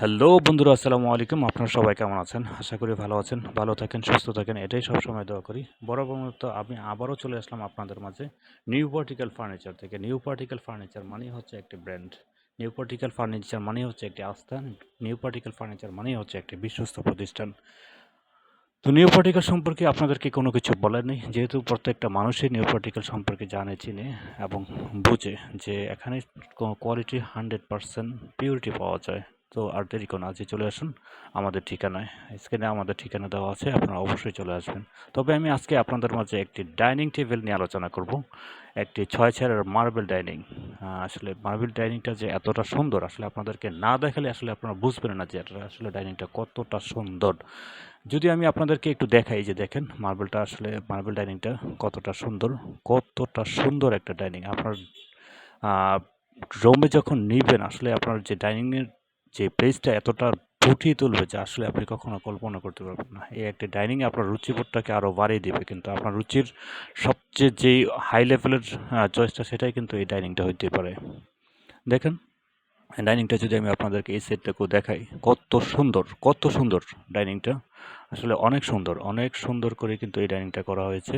Hello বন্ধুরা, আসসালামু আলাইকুম। আপনারা সবাই কেমন আছেন? আশা করি ভালো আছেন, ভালো থাকেন, সুস্থ থাকেন, এটাই সবসময় দোয়া করি। বরাবর মতো আমি আবারও চলে আসলাম আপনাদের মাঝে নিউ পার্টিক্যাল ফার্নিচার থেকে। নিউ পার্টিক্যাল ফার্নিচার মানেই হচ্ছে একটি ব্র্যান্ড নিউ পার্টিক্যাল ফার্নিচার মানেই হচ্ছে একটি আস্থান নিউ পার্টিক্যাল ফার্নিচার মানেই হচ্ছে একটি বিশ্বস্ত প্রতিষ্ঠান। তো নিউ পার্টিক্যাল সম্পর্কে আপনাদেরকে কোনো কিছু বলার নেই। যেহেতু প্রত্যেকটা মানুষই নিউ পার্টিক্যাল সম্পর্কে জানে, চিনে এবং বুঝে যে এখানে কোয়ালিটি হান্ড্রেড পারসেন্ট পিউরিটি পাওয়া যায়। তো আর দেরি কোনো আজই চলে আসুন। আমাদের ঠিকানায়, স্ক্রিনে আমাদের ঠিকানা দেওয়া আছে, আপনারা অবশ্যই চলে আসবেন। তবে আমি আজকে আপনাদের মাঝে একটি ডাইনিং টেবিল নিয়ে আলোচনা করব। একটি ছয় চেয়ারের মার্বেল ডাইনিং। আসলে মার্বেল ডাইনিংটা যে এতটা সুন্দর, আসলে আপনাদেরকে না দেখালে আসলে আপনারা বুঝবেন না যে এটা আসলে ডাইনিংটা কতটা সুন্দর। যদি আমি আপনাদেরকে একটু দেখাই যে দেখেন, মার্বেলটা আসলে, মার্বেল ডাইনিংটা কতটা সুন্দর কতটা সুন্দর একটা ডাইনিং। আপনার রোমে যখন নিবেন, আসলে আপনার যে ডাইনিংয়ের যে প্লেসটা এতটা ফুটিয়ে তুলবে যে আসলে আপনি কখনো কল্পনা করতে পারবেন না। এই একটি ডাইনিংয়ে আপনার রুচিবোধটাকে আরও বাড়িয়ে দেবে কিন্তু আপনার রুচির সবচেয়ে যেই হাই লেভেলের চয়েসটা সেটাই কিন্তু এই ডাইনিংটা হইতে পারে। দেখেন ডাইনিংটা যদি আমি আপনাদেরকে এই সেটটাকেও দেখাই কত সুন্দর কত সুন্দর ডাইনিংটা আসলে অনেক সুন্দর অনেক সুন্দর করে কিন্তু এই ডাইনিংটা করা হয়েছে।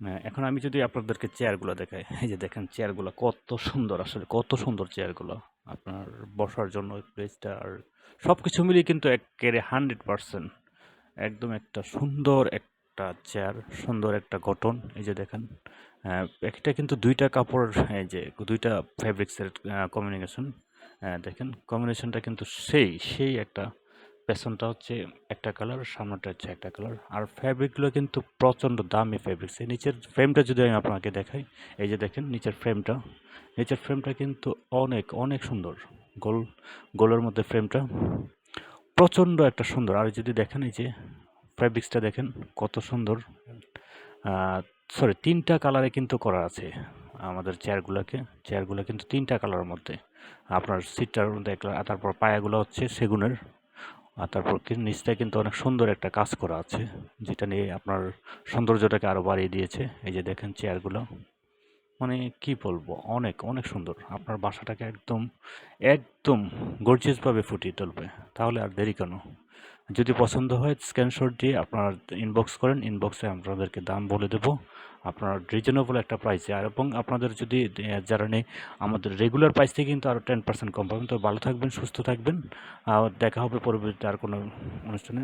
হ্যাঁ, এখন আমি যদি আপনাদেরকে চেয়ারগুলো দেখাই এই যে দেখেন চেয়ারগুলো কত সুন্দর আসলে কত সুন্দর চেয়ারগুলো আপনার বসার জন্য প্লেসটা আর সব কিছু মিলিয়ে কিন্তু একেবারে হান্ড্রেড পারসেন্ট একদম একটা সুন্দর একটা চেয়ার সুন্দর একটা গঠন, এই যে দেখেন। একটা কিন্তু দুইটা কাপড় এই যে দুইটা ফ্যাব্রিক্সের কম্বিনেশন দেখেন কম্বিনেশনটা কিন্তু সেই সেই একটা পেছনটা হচ্ছে একটা কালার সামনেটা হচ্ছে একটা কালার আর ফ্যাব্রিকগুলো কিন্তু প্রচণ্ড দামি ফ্যাব্রিক্স এই নিচের ফ্রেমটা যদি আমি আপনাকে দেখাই, এই যে দেখেন নিচের ফ্রেমটা নিচের ফ্রেমটা কিন্তু অনেক অনেক সুন্দর। গোল, গোলের মধ্যে ফ্রেমটা প্রচণ্ড একটা সুন্দর। আর যদি দেখেন এই যে ফ্যাব্রিক্সটা দেখেন কত সুন্দর। সরি তিনটা কালারে কিন্তু করা আছে আমাদের চেয়ারগুলোকে চেয়ারগুলো কিন্তু তিনটা কালারের মধ্যে। আপনার সিটটার মধ্যে তারপর পায়াগুলো হচ্ছে সেগুনের। আর তারপর নিচটায় কিন্তু অনেক সুন্দর একটা কাজ করা আছে, যেটা নিয়ে আপনার সৌন্দর্যটাকে আরও বাড়িয়ে দিয়েছে। এই যে দেখেন চেয়ারগুলো। মানে কি বলব, অনেক অনেক সুন্দর। আপনার বাসাটাকে একদম একদম গর্জিয়াসভাবে ফুটিয়ে তুলবে। তাহলে আর দেরি কেন? যদি পছন্দ হয় স্ক্রিনশট দিয়ে আপনারা ইনবক্স করেন। ইনবক্সে আপনাদেরকে দাম বলে দেবো। আপনার রিজনেবল একটা প্রাইসে আর এবং আপনাদের যদি যারা নেই, আমাদের রেগুলার প্রাইস থেকে কিন্তু আরও টেন পার্সেন্ট কম পাবেন। তো ভালো থাকবেন, সুস্থ থাকবেন। আর দেখা হবে পরবর্তীতে আর কোনো অনুষ্ঠানে।